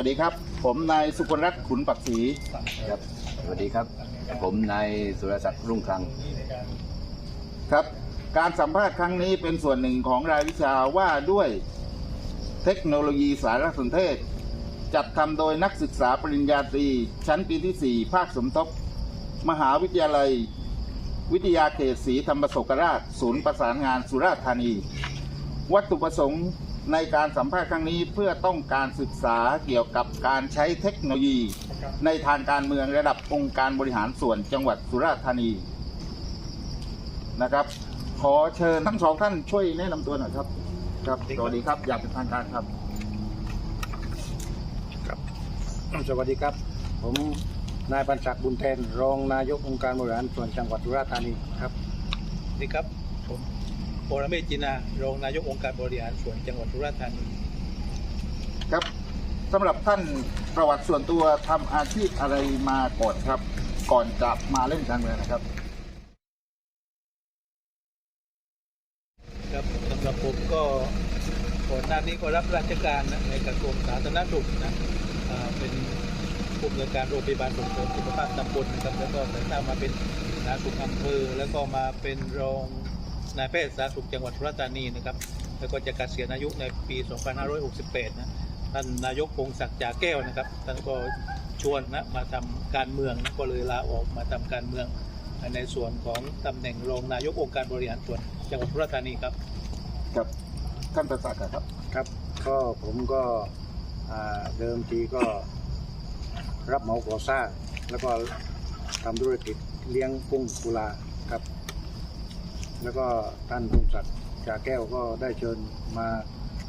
สวัสดีครับ ผมนายสุพลรัตน์ขุนปักศรีครับ สวัสดีครับ ผมนายสุรศักดิ์รุ่งคลังครับ การสัมภาษณ์ครั้งนี้เป็นส่วนหนึ่งของรายวิชาว่าด้วยเทคโนโลยีสารสนเทศ จัดทำโดยนักศึกษาปริญญาตรี ชั้นปีที่ 4 ภาคสมทบ มหาวิทยาลัย วิทยาเขตศรีธรรมศกราช ศูนย์ประสานงานสุราษฎร์ธานี วัตถุประสงค์ ในการสัมภาษณ์ครั้งนี้เพื่อต้องการศึกษาเกี่ยวกับการใช้เทคโนโลยี ในทางการเมืองระดับองค์การบริหารส่วนจังหวัดสุราษฎร์ธานีนะครับ ขอเชิญทั้งสองท่านช่วยแนะนำตัวหน่อยครับ ครับสวัสดีครับอยากเป็นทางการครับ สวัสดีครับ ผมนายปัญศักดิ์บุญแทนรองนายกองค์การบริหารส่วนจังหวัดสุราษฎร์ธานีครับสวัสดีครับผม ปรเมศจินารองนายกองค์การบริหารส่วนจังหวัดสุราษฎร์ธานีครับสำหรับท่านประวัติส่วนตัวทำอาชีพอะไรมาก่อนครับ ก่อนจะมาเล่นการเมืองนะครับ ครับสำหรับผมก็ก่อนหน้านี้ก็รับราชการนะในกระทรวงสาธารณสุขนะอ่าเป็นผู้อำนวยการโรงพยาบาลส่งเสริมสุขภาพตำบลนะครับแล้วก็แต่งตั้งมาเป็นสาธารณสุขอำเภอแล้วก็มาเป็นรอง นายแพทย์สาธารณสุขจังหวัดสุราษฎร์ธานีนะครับ แล้วก็จะเกษียณอายุในปี 2568 นะ ท่านนายกพงศักดิ์จ่าแก้วนะครับ ท่านก็ชวนนะมาทำการเมืองนะก็เลยลาออกมาทำการเมืองในส่วนของตำแหน่งรองนายกองค์การบริหารส่วนจังหวัดสุราษฎร์ธานีครับ ครับ ท่านประศักดิ์ครับ ครับ ก็ผมก็อ่าเดิมทีก็รับเหมาก่อสร้าง แล้วก็ทำธุรกิจเลี้ยงกุ้งกุลาครับ แล้วก็ท่านพงศักดิ์จ่าแก้วก็ได้เชิญมา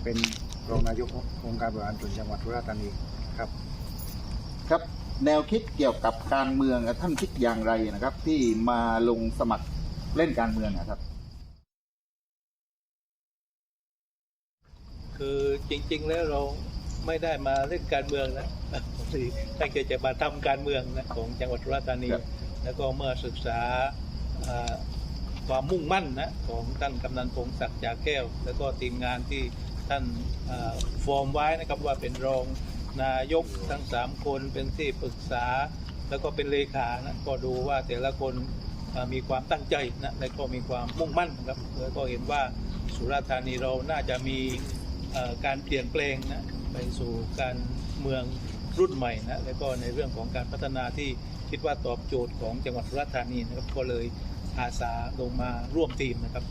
เป็นรองนายกองค์การบริหารส่วนจังหวัดสุราษฎร์ธานีครับ ครับแนวคิดเกี่ยวกับการเมืองท่านคิดอย่างไรนะครับ ที่มาลงสมัครเล่นการเมืองนะครับ คือจริง ๆ แล้วเราไม่ได้มาเล่นการเมืองนะปกติตั้งใจจะมาทำการเมืองนะของจังหวัดสุราษฎร์ธานีครับแล้วก็เมื่อศึกษาอ่า ความมุ่งมั่นนะของท่านกำนันพงศักดิ์จ่าแก้ว แล้วก็ทีมงานที่ท่านฟอร์มไว้นะครับว่าเป็นรองนายกทั้งสามคนเป็นที่ปรึกษา แล้วก็เป็นเลขานะก็ดูว่าแต่ละคนมีความตั้งใจนะและก็มีความมุ่งมั่นครับแล้วก็เห็นว่าสุราษฎร์ธานีเราน่าจะมีการเปลี่ยนแปลงนะไปสู่การเมืองรุ่นใหม่นะแล้วก็ในเรื่องของการพัฒนาที่คิดว่าตอบโจทย์ของจังหวัดสุราษฎร์ธานีนะครับก็เลย อาสาลงมาร่วมทีมนะครับ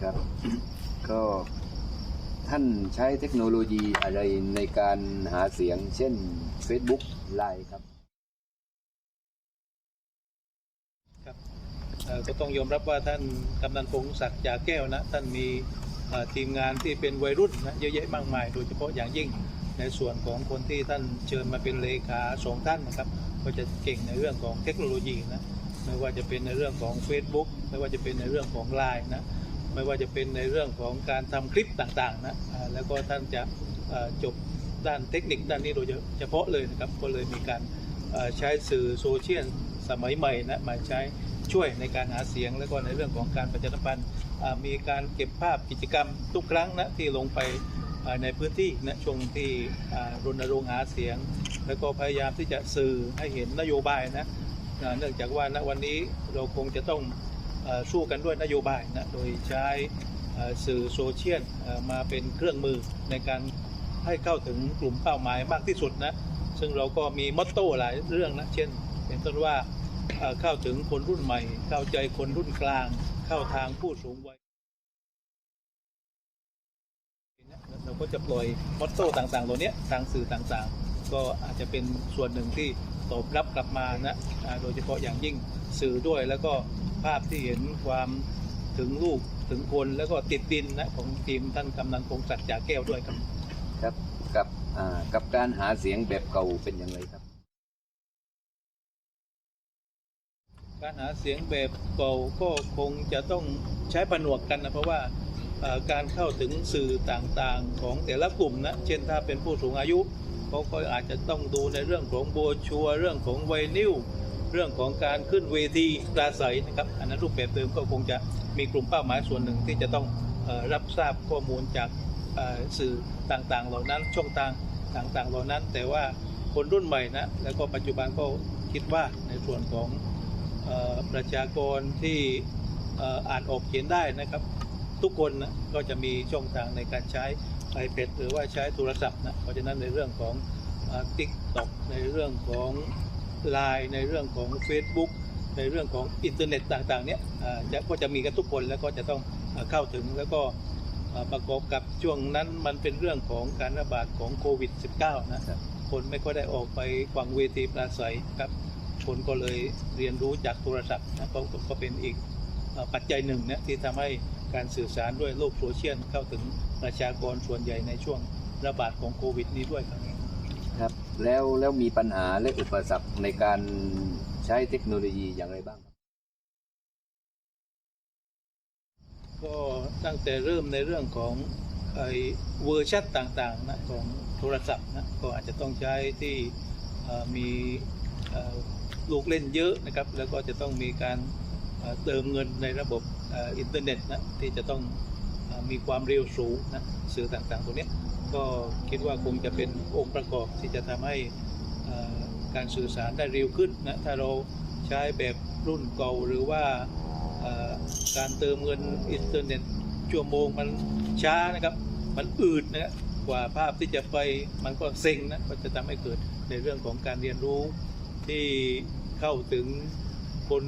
ครับ ก็ท่านใช้เทคโนโลยีอะไรในการหาเสียง เช่น Facebook ไลน์ครับ ครับเอ่อก็ต้องยอมรับว่าท่านกำนันพงศักดิ์จ่าแก้วนะ ท่านมีเอ่อทีมงานที่เป็นวัยรุ่นนะเยอะแยะมากมาย โดยเฉพาะอย่างยิ่งในส่วนของคนที่ท่านเชิญมาเป็นเลขาสองท่านนะครับ ก็จะเก่งในเรื่องของเทคโนโลยีนะ ไม่ว่าจะเป็นในเรื่องของ Facebook ไม่ว่าจะเป็นในเรื่องของ Line นะไม่ว่าจะเป็นในเรื่องของการทำคลิปต่างๆนะแล้วก็ท่านจะจบด้านเทคนิคด้านนี้โดยเฉพาะเลยนะครับก็เลยมีการใช้สื่อโซเชียลสมัยใหม่นะมาใช้ช่วยในการหาเสียง แล้วก็ในเรื่องของการประชาสัมพันธ์มีการเก็บภาพกิจกรรมทุกครั้งนะที่ลงไปในพื้นที่นะช่วงที่รณรงค์หาเสียง แล้วก็พยายามที่จะสื่อให้เห็นนโยบายนะ เนื่องจากว่าณวันนี้เราคงจะต้องอสู้กันด้วยนโยบายนะโดยใช้สื่อโซเชียลมาเป็นเครื่องมือในการให้เข้าถึงกลุ่มเป้าหมายมากที่สุดนะซึ่งเราก็มีมอตโต้หลายเรื่องนะเช่นเป็นต้นว่าเอ่อเข้าถึงคนรุ่นใหม่ เข้าใจคนรุ่นกลาง เข้าทางผู้สูงวัยเราก็จะปล่อยมอตโต้ต่างๆตัวเนี้ยทางสื่อต่างๆ ก็อาจจะเป็นส่วนหนึ่งที่ ตอบรับกลับมานะอ่าโดยเฉพาะอย่างยิ่งสื่อด้วยแล้วก็ภาพที่เห็นความถึงลูกถึงคนแล้วก็ติดดินนะของทีมท่านกำนันพงศักดิ์จ่าแก้วด้วยครับครับกับอ่ากับการหาเสียงแบบเก่าเป็นอย่างไรครับ การหาเสียงแบบเก่าก็คงจะต้องใช้ผนวกกันนะเพราะว่าเอ่อการเข้าถึงสื่อต่างๆของแต่ละกลุ่มนะเช่นถ้าเป็นผู้สูงอายุ เขาก็อาจจะต้องดูในเรื่องของโบชัว เรื่องของไวนิลเรื่องของการขึ้นเวทีปราศัยนะครับ อันนั้นรูปแบบเดิมก็คงจะมีกลุ่มเป้าหมายส่วนหนึ่งที่จะต้องรับทราบข้อมูลจากสื่อต่างๆ เหล่านั้นช่องทางต่างๆ เหล่านั้น แต่ว่าคนรุ่นใหม่นะแล้วก็ปัจจุบันก็คิดว่าในส่วนของประชากรที่อ่ออ่านออกเขียนได้นะครับ ทุกคนนะก็จะมีช่องทางในการใช้ iPad หรือว่าใช้โทรศัพท์นะเพราะฉะนั้นในเรื่องของติ๊กต็อกในเรื่องของ Line ในเรื่องของ Facebook ในเรื่องของอินเทอร์เน็ตต่างๆเนี่ยอ่าจะก็จะมีกันทุกคนแล้วก็จะต้องอ่าเข้าถึงแล้วก็อ่าประกอบกับช่วงนั้นมันเป็นเรื่องของการระบาดของโควิด -19 นะครับคนไม่ค่อยได้ออกไปฟังเวทีปราศัยครับ คนก็เลยเรียนรู้จากโทรศัพท์นะก็ก็ก็เป็นอีกอ่าปัจจัยหนึ่งนะที่ทำให้การสื่อสารด้วยโลกโซเชียลเข้าถึง ประชากรส่วนใหญ่ในช่วงระบาดของโควิดนี้ด้วยครับครับ แล้วแล้วมีปัญหาและอุปสรรคในการใช้เทคโนโลยีอย่างไรบ้างครับก็ตั้งแต่เริ่มในเรื่องของไอ้เวอร์ชันต่างๆนะของโทรศัพท์นะก็อาจจะต้องใช้ที่เอ่อมีเอ่อลูกเล่นเยอะนะครับ แล้วก็จะต้องมีการเอ่อเติมเงินในระบบเอ่ออินเทอร์เน็ตนะที่จะต้องเอ่อ มีความเร็วสูงนะสื่อต่างๆตรงเนี้ก็คิดว่าคงจะเป็นองค์ประกอบที่จะทำให้การสื่อสารได้เร็วขึ้นนะถ้าเราใช้แบบรุ่นเก่าหรือว่าการเติมเงินอินเทอร์เน็ตชั่วโมงมันช้านะครับ มันอืดนะกว่าภาพที่จะไปมันก็เซ็งนะก็จะทำให้เกิดในเรื่องของการเรียนรู้ที่เข้าถึงคน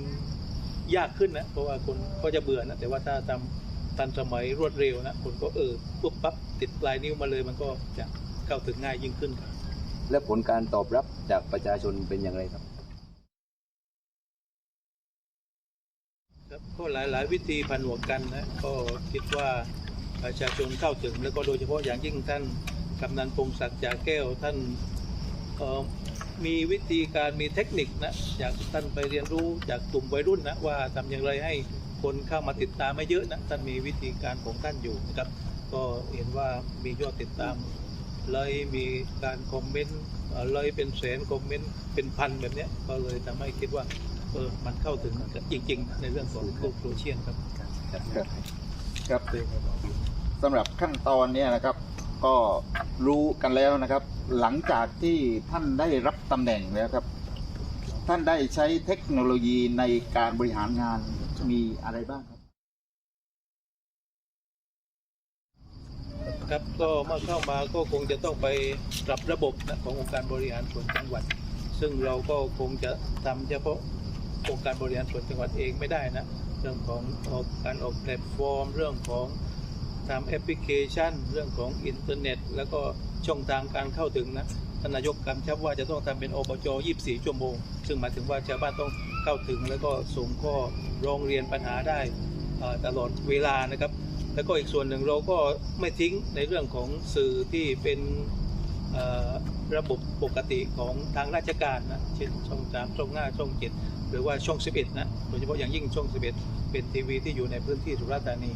ยากขึ้นนะเพราะว่าคนก็จะเบื่อนะแต่ว่าถ้าทำ ทันสมัยรวดเร็วนะคนก็เออปุ๊บปั๊บติดปลายนิ้วมาเลยมันก็จะเข้าถึงง่ายยิ่งขึ้นครับและผลการตอบรับจากประชาชนเป็นอย่างไรครับครับก็หลายหลายวิธีพันหัวกันนะก็คิดว่าประชาชนเข้าถึงแล้วก็โดยเฉพาะอย่างยิ่งท่านกำนันพงศักดิ์จากแก้วท่านเอ่อ มีวิธีการมีเทคนิคนะจากท่านไปเรียนรู้จากกลุ่มวัยรุ่นนะว่าทำอย่างไรให้คนเข้ามาติดตามไม่เยอะนะท่านมีวิธีการของท่านอยู่นะครับ ก็เห็นว่ามียอดติดตาม เลยมีการคอมเมนต์เอ่อเลยเป็นแสนคอมเมนต์เป็นพันแบบเนี้ยก็เลยทำให้คิดว่าเออมันเข้าถึงจริง ๆ ในเรื่องของโลกโซเชียลครับครับครับสำหรับขั้นตอนเนี่ยนะครับ ก็รู้กันแล้วนะครับ หลังจากที่ท่านได้รับตำแหน่งแล้วครับ ท่านได้ใช้เทคโนโลยีในการบริหารงานมีอะไรบ้างครับครับก็เมื่อเข้ามาก็คงจะต้องไปปรับระบบนะขององค์การบริหารส่วนจังหวัด ซึ่งเราก็คงจะทำเฉพาะองค์การบริหารส่วนจังหวัดเองไม่ได้นะ เรื่องของออกการออกแพลตฟอร์ม เรื่องของ ทำแอปพลิเคชัน เรื่องของอินเทอร์เน็ต แล้วก็ช่องทางการเข้าถึงนะท่านนายกกำชับว่าจะต้องทำเป็นอบจ 24 ชั่วโมง ซึ่งหมายถึงว่าชาวบ้านต้องเข้าถึง แล้วก็ส่งข้อร้องเรียนปัญหาได้ตลอดเวลานะครับ แล้วก็อีกส่วนหนึ่งเราก็ไม่ทิ้งในเรื่องของสื่อที่เป็นระบบปกติของทางราชการนะ เช่นช่องสามช่องห้าช่องเจ็ดหรือว่าช่อง11นะ โดยเฉพาะอย่างยิ่งช่อง11เป็นทีวีที่อยู่ในพื้นที่สุราษฎร์ธานี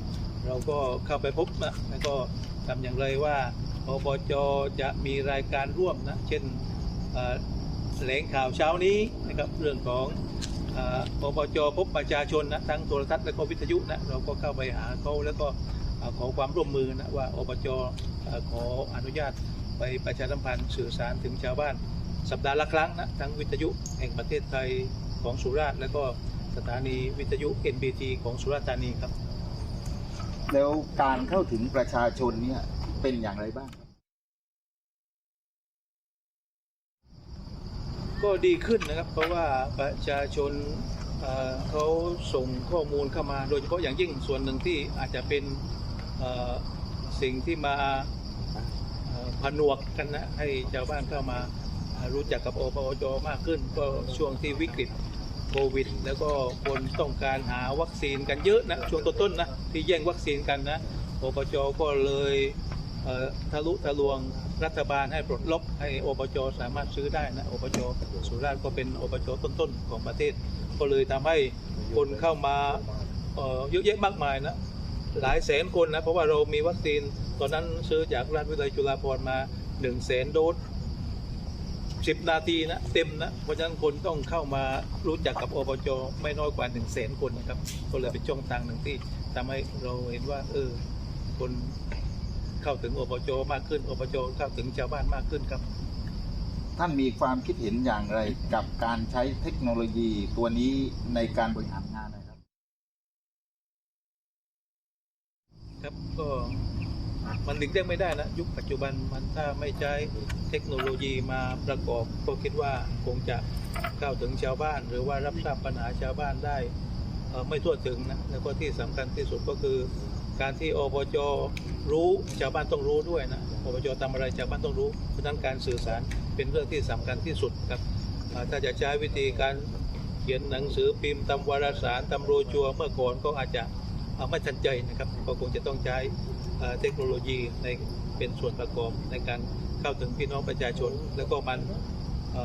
เราก็เข้าไปพบนะแล้วก็ทำอย่างไรว่าอบจจะมีรายการร่วมนะ เช่นแถลงข่าวเช้านี้นะครับเรื่องของเอ่ออบจพบประชาชนนะทั้งโทรทัศน์และก็วิทยุนะเราก็เข้าไปหาเขาแล้วก็ขอความร่วมมือนะว่าอบจเอ่อขออนุญาตไปประชาสัมพันธ์สื่อสารถึงชาวบ้าน สัปดาห์ละครั้งนะทั้งวิทยุแห่งประเทศไทยของสุราษฎร์และก็ สถานีวิทยุ NBT ของสุราษฎร์ธานีครับ แล้วการเข้าถึงประชาชนเนี่ยเป็นอย่างไรบ้างครับก็ดีขึ้นนะครับ เพราะว่าประชาชนเอ่อเขาส่งข้อมูลเข้ามา โดยเฉพาะอย่างยิ่งส่วนหนึ่งที่อาจจะเป็นเอ่อสิ่งที่มาเอ่อผนวกกันนะให้ชาวบ้านเข้ามาเอ่อรู้จักกับอปอจมากขึ้น ก็ช่วงที่วิกฤต โควิด แล้วก็คนต้องการหาวัคซีนกันเยอะนะช่วงต้นๆนะที่แย่งวัคซีนกันนะอปจก็เลยเทะลุทะลวงรัฐบาลให้ปลดล็อกให้อปจสามารถซื้อได้นะอปจสุราษฎร์ก็เป็นอปจต้นๆของประเทศ ก็เลยทำให้คนเข้ามาเยอะแยะมากมายนะหลายแสนคนนะเพราะว่าเรามีวัคซีนตอนนั้นซื้อจากราชวิทยาลัยจุฬาภรณ์มา1 0 0 0 0แสนโดส 10 นาทีนะเต็มนะ เพราะฉะนั้นคนต้องเข้ามารู้จักกับอบจไม่น้อยกว่า1 0 0 0 0แสนคนนะครับ ก็เลยเป็นช่องทางหนึ่งที่ทำให้เราเห็นว่า เออ คนเข้าถึงอบจมากขึ้นอบจเข้าถึงชาวบ้านมากขึ้นครับ ท่านมีความคิดเห็นอย่างไรกับการใช้เทคโนโลยีตัวนี้ในการบริหารงานนะครับ ครับก็ มันหลีกเลี่ยงไม่ได้นะยุคปัจจุบันมันถ้าไม่ใช้เทคโนโลยีมาประกอบก็คิดว่าคงจะเข้าถึงชาวบ้าน หรือว่ารับทราบปัญหาชาวบ้านได้ไม่ทั่วถึงนะแล้วก็ที่สำคัญที่สุดก็คือ การที่อบจรู้ชาวบ้านต้องรู้ด้วยนะอบจทำอะไรชาวบ้านต้องรู้เพราะฉะนั้นการสื่อสารเป็นเรื่องที่สำคัญที่สุดครับถ้าจะใช้วิธีการเขียนหนังสือพิมพ์ตำวารสารตำโรชัวเมื่อก่อนก็อาจจะไม่ทันใจนะครับก็คงจะต้องใช้ เทคโนโลยีในเป็นส่วนประกอบในการเข้าถึงพี่น้องประชาชน แล้วก็มัน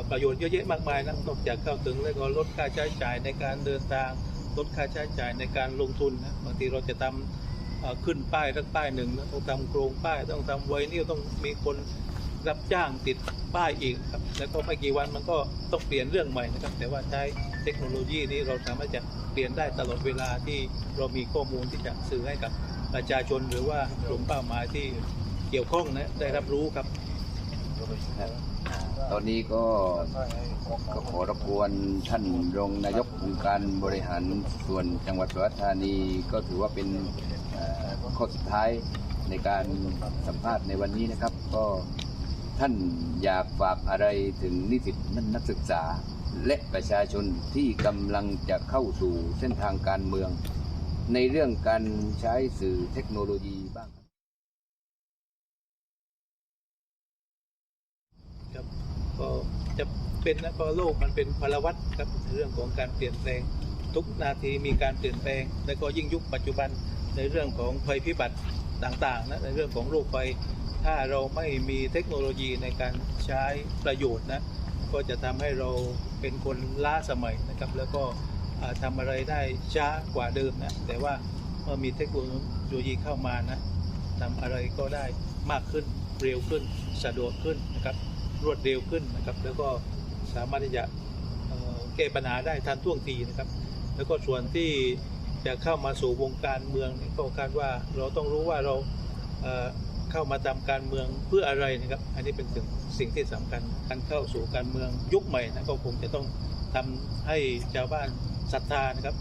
ประโยชน์เยอะแยะมากมายนะนอกจากเข้าถึงแล้วก็ลดค่าใช้จ่ายในการเดินทางลดค่าใช้จ่ายในการลงทุนนะบางทีเราจะทำขึ้นป้ายทั้งป้ายหนึ่งนะต้องทำโครงป้ายต้องทำไวนิลต้องมีคนรับจ้างติดป้ายอีกครับแล้วก็ไม่กี่วันมันก็ต้องเปลี่ยนเรื่องใหม่นะครับ แต่ว่าใช้เทคโนโลยีนี้เราสามารถจะเปลี่ยนได้ตลอดเวลาที่เรามีข้อมูลที่จะสื่อให้กับ ประชาชนหรือว่ากลุ่มเป้าหมายที่เกี่ยวข้องนะได้รับรู้ครับ ตอนนี้ก็ก็ขอรบกวนท่านรองนายกองค์การบริหารส่วนจังหวัดสุราษฎร์ธานีก็ถือว่าเป็นข้อสุดท้ายในการสัมภาษณ์ในวันนี้นะครับ ก็ท่านอยากฝากอะไรถึงนิสิตนักศึกษา และประชาชนที่กำลังจะเข้าสู่เส้นทางการเมือง ในเรื่องการใช้สื่อเทคโนโลยีบ้างครับครับก็จะเป็นนะก็โลกมันเป็นพลวัตครับในเรื่องของการเปลี่ยนแปลง ทุกนาทีมีการเปลี่ยนแปลง และก็ยิ่งยุคปัจจุบันในเรื่องของภัยพิบัติต่างๆนะในเรื่องของโรคไฟถ้าเราไม่มีเทคโนโลยีในการใช้ประโยชน์นะก็จะทำให้เราเป็นคนล้าสมัยนะครับ แล้วก็ ทำอะไรได้ช้ากว่าเดิมนะแต่ว่าเมื่อมีเทคโนโลยีเข้ามานะทำอะไรก็ได้มากขึ้นเร็วขึ้นสะดวกขึ้นนะครับรวดเร็วขึ้นนะครับ แล้วก็สามารถที่จะแก้ปัญหาได้ทันท่วงทีนะครับ แล้วก็ส่วนที่จะเข้ามาสู่วงการเมืองเนี่ยก็คาดว่าเราต้องรู้ว่าเราเเข้ามาทำการเมืองเพื่ออะไรนะครับ อันนี้เป็นสิ่งสิ่งที่สำคัญการเข้าสู่การเมืองยุคใหม่นะก็คงจะต้องทำให้ชาวบ้าน ศรัทธานะครับ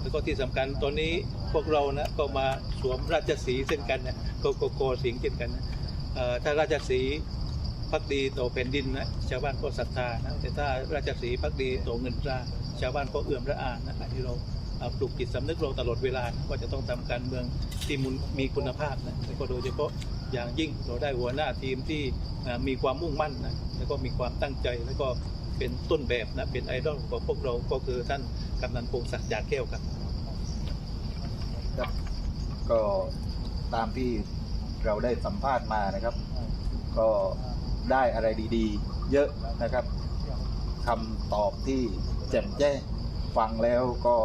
แล้วก็ที่สำคัญตอนนี้พวกเรานะก็มาสวมราชสีเช่นกันนะโกโกโกสิงเช่นกันนะถ้าราชสีพักดีต่อแผ่นดินนะชาวบ้านก็ศรัทธานะแต่ถ้าราชสีพักดีต่อเงินตราชาวบ้านก็เอื่อมระอานะอันนี้เราปลูกจิตสำนึกเราตลอดเวลาว่าจะต้องทำการเมืองที่มุนมีคุณภาพนะแล้วก็โดยเฉพาะอย่างยิ่งเราได้หัวหน้าทีมที่มีความมุ่งมั่นนะแล้วก็มีความตั้งใจแล้วก็ เป็นต้นแบบนะเป็นไอดอลของพวกเราก็คือท่านกำนันพงศักดิ์ยาแก้วครับครับก็ตามที่เราได้สัมภาษณ์มานะครับ ก็ได้อะไรดีๆ เยอะนะครับคำตอบที่แจ่มแจ้งฟังแล้วก็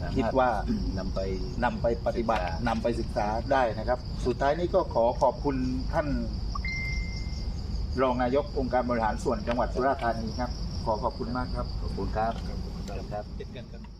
สมรถคิดว่านำไปนำไปปฏิบัติศึกษานำไปศึกษาได้นะครับ สุดท้ายนี้ก็ขอขอบคุณท่าน รองนายกองค์การบริหารส่วนจังหวัดสุราษฎร์ธานีครับ ขอขอบคุณมากครับ ขอบคุณครับ ครับเช่นกันครับ